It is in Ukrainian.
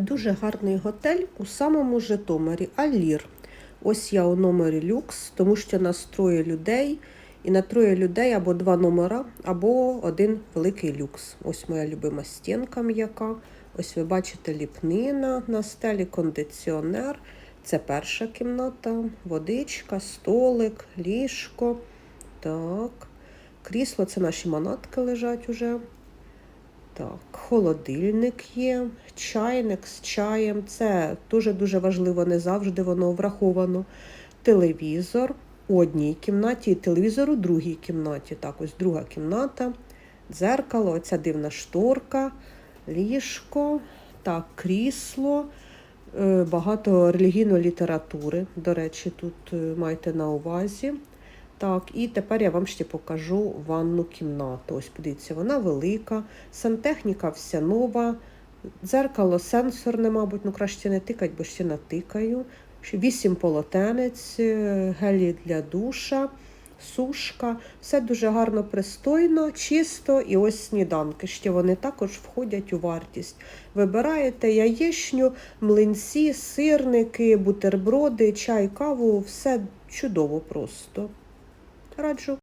Дуже гарний готель у самому Житомирі Алір. Ось я у номері люкс, тому що нас троє людей. І на троє людей або два номера, або один великий люкс. Ось моя любима стінка м'яка. Ось ви бачите ліпнина на стелі, кондиціонер. Це перша кімната, водичка, столик, ліжко. Так. Крісло це наші манатки лежать уже. Так, холодильник є, чайник з чаєм. Це дуже-дуже важливо, не завжди воно враховано. Телевізор у одній кімнаті і телевізор у другій кімнаті. Так, ось друга кімната, дзеркало, оця дивна шторка, ліжко, так, крісло, е, багато релігійної літератури. До речі, тут е, майте на увазі. Так, і тепер я вам ще покажу ванну кімнату. Ось подивіться, вона велика, сантехніка вся нова, дзеркало сенсорне, мабуть, ну краще не тикать, бо ще натикаю. Вісім полотенець, е, гелі для душа, сушка. Все дуже гарно, пристойно, чисто. І ось сніданки. Ще вони також входять у вартість. Вибираєте яєчню, млинці, сирники, бутерброди, чай, каву. Все чудово просто. Раджу.